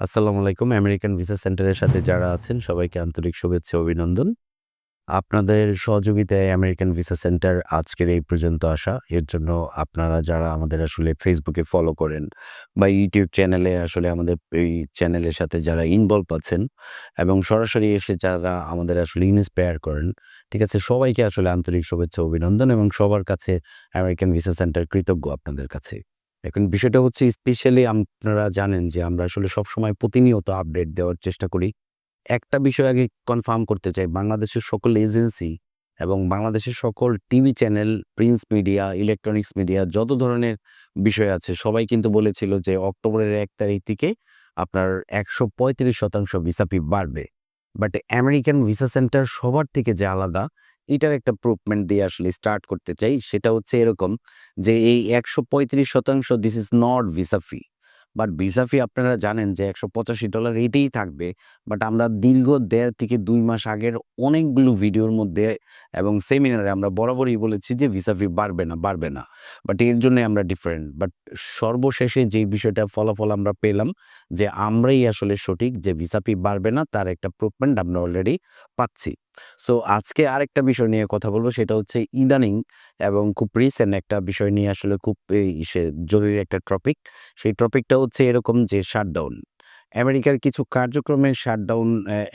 আসসালামু আলাইকুম। American visa সেন্টারের সাথে যারা আছেন, সবাইকে আন্তরিক শুভেচ্ছা অভিনন্দন। আপনাদের সহযোগিতায় আমেরিকান ভিসা সেন্টার আজকের এই পর্যন্ত আসা। এর জন্য আপনারা যারা আমাদের আসলে ফেসবুকে ফলো করেন বা ইউটিউব চ্যানেলে আসলে আমাদের এই চ্যানেলের সাথে যারা ইনভলভ আছেন এবং সরাসরি এসে যারা আমাদের আসলে ইন্সপায়ার করেন, ঠিক আছে? সবাইকে আসলে আন্তরিক শুভেচ্ছা অভিনন্দন এবং সবার কাছে আমেরিকান ভিসা সেন্টার কৃতজ্ঞ আপনাদের কাছে। এখন বিষয়টা হচ্ছে স্পেশালি আপনারা জানেন যে আমরা আসলে সবসময় প্রতিনিয়ত আপডেট দেওয়ার চেষ্টা করি। একটা বিষয় আগে কনফার্ম করতে চাই, বাংলাদেশের সকল এজেন্সি এবং বাংলাদেশের সকল TV channel print media electronics media যত ধরনের বিষয় আছে, সবাই কিন্তু বলেছিল যে অক্টোবরের এক তারিখ থেকে আপনার একশো পঁয়ত্রিশ শতাংশ ভিসা ফি বাড়বে। বাট আমেরিকান ভিসা সেন্টার সবার থেকে যে আলাদা এটার একটা প্রুভমেন্ট দিয়ে আসলে স্টার্ট করতে চাই। সেটা হচ্ছে এরকম যে, এই একশো পঁয়ত্রিশ শতাংশ this is not visa fee but visa fee আপনারা জানেন যে, একশো পঁচাশি ডলার এটাই থাকবে। বাট আমরা দীর্ঘ দেড় থেকে দুই মাস আগের অনেকগুলো ভিডিওর মধ্যে এবং সেমিনারে আমরা বরাবরই বলেছি যে ভিসা ফি বাড়বে না বাড়বে না। বাট এর জন্য আমরা ডিফারেন্ট বাট সর্বশেষে যে বিষয়টা ফলাফল আমরা পেলাম যে আমরাই আসলে সঠিক, যে ভিসা ফি বাড়বে না, তার একটা প্রুভমেন্ট আমরা অলরেডি পাচ্ছি। সো আজকে আরেকটা বিষয় নিয়ে কথা বলব, সেটা হচ্ছে ইদানিং এবং খুব রিসেন্ট একটা বিষয় নিয়ে আসলে খুব জরুরি একটা টপিক সেই টপিকটা হচ্ছে এরকম যে শাটডাউন আমেরিকার কিছু কার্যক্রমে শাটডাউন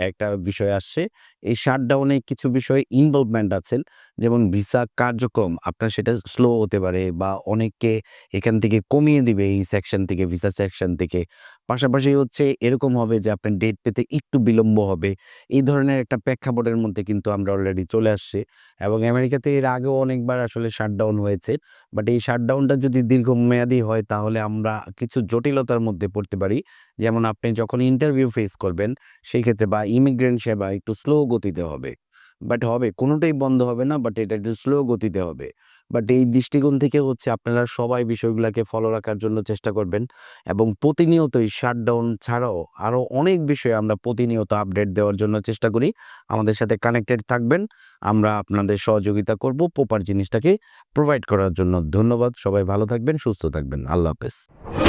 একটা বিষয় আসছে। এই শাটডাউনে কিছু বিষয়ে ইনভলভমেন্ট আছেন যেমন ভিসা কার্যক্রম। আপনার সেটা স্লো হতে পারে বা অনেককে এখান থেকে কমিয়ে দিবে এই সেকশন থেকে, ভিসা সেকশন থেকে। পাশাপাশি হচ্ছে এরকম হবে যে আপনার ডেট পেতে একটু বিলম্ব হবে। এই ধরনের একটা প্রেক্ষাপটের মধ্যে কিন্তু আমরা অলরেডি চলে আসছি এবং আমেরিকাতে এর আগেও অনেকবার আসলে শাটডাউন হয়েছে। বাট এই শাটডাউনটা যদি দীর্ঘমেয়াদী হয়, তাহলে আমরা কিছু জটিলতার মধ্যে পড়তে পারি। যেমন আপনি যখন ইন্টারভিউ ফেস করবেন, সেই ক্ষেত্রে বা ইমিগ্রেন্ট সেবা একটু স্লো গতিতে হবে। বাট হবে, কোনোটাই বন্ধ হবে না বাট এটা একটু স্লো গতিতে হবে। বাট এই দৃষ্টিকোণ থেকে হচ্ছে আপনারা সবাই বিষয়গুলোকে ফলো রাখার জন্য চেষ্টা করবেন। এবং প্রতিনিয়তই শাটডাউন ছাড়াও আরও অনেক বিষয়ে আমরা প্রতিনিয়ত আপডেট দেওয়ার জন্য চেষ্টা করি। আমাদের সাথে কানেক্টেড থাকবেন। আমরা আপনাদের সহযোগিতা করব প্রপার জিনিসটাকে প্রোভাইড করার জন্য। ধন্যবাদ, সবাই ভালো থাকবেন, সুস্থ থাকবেন। আল্লাহ হাফেজ।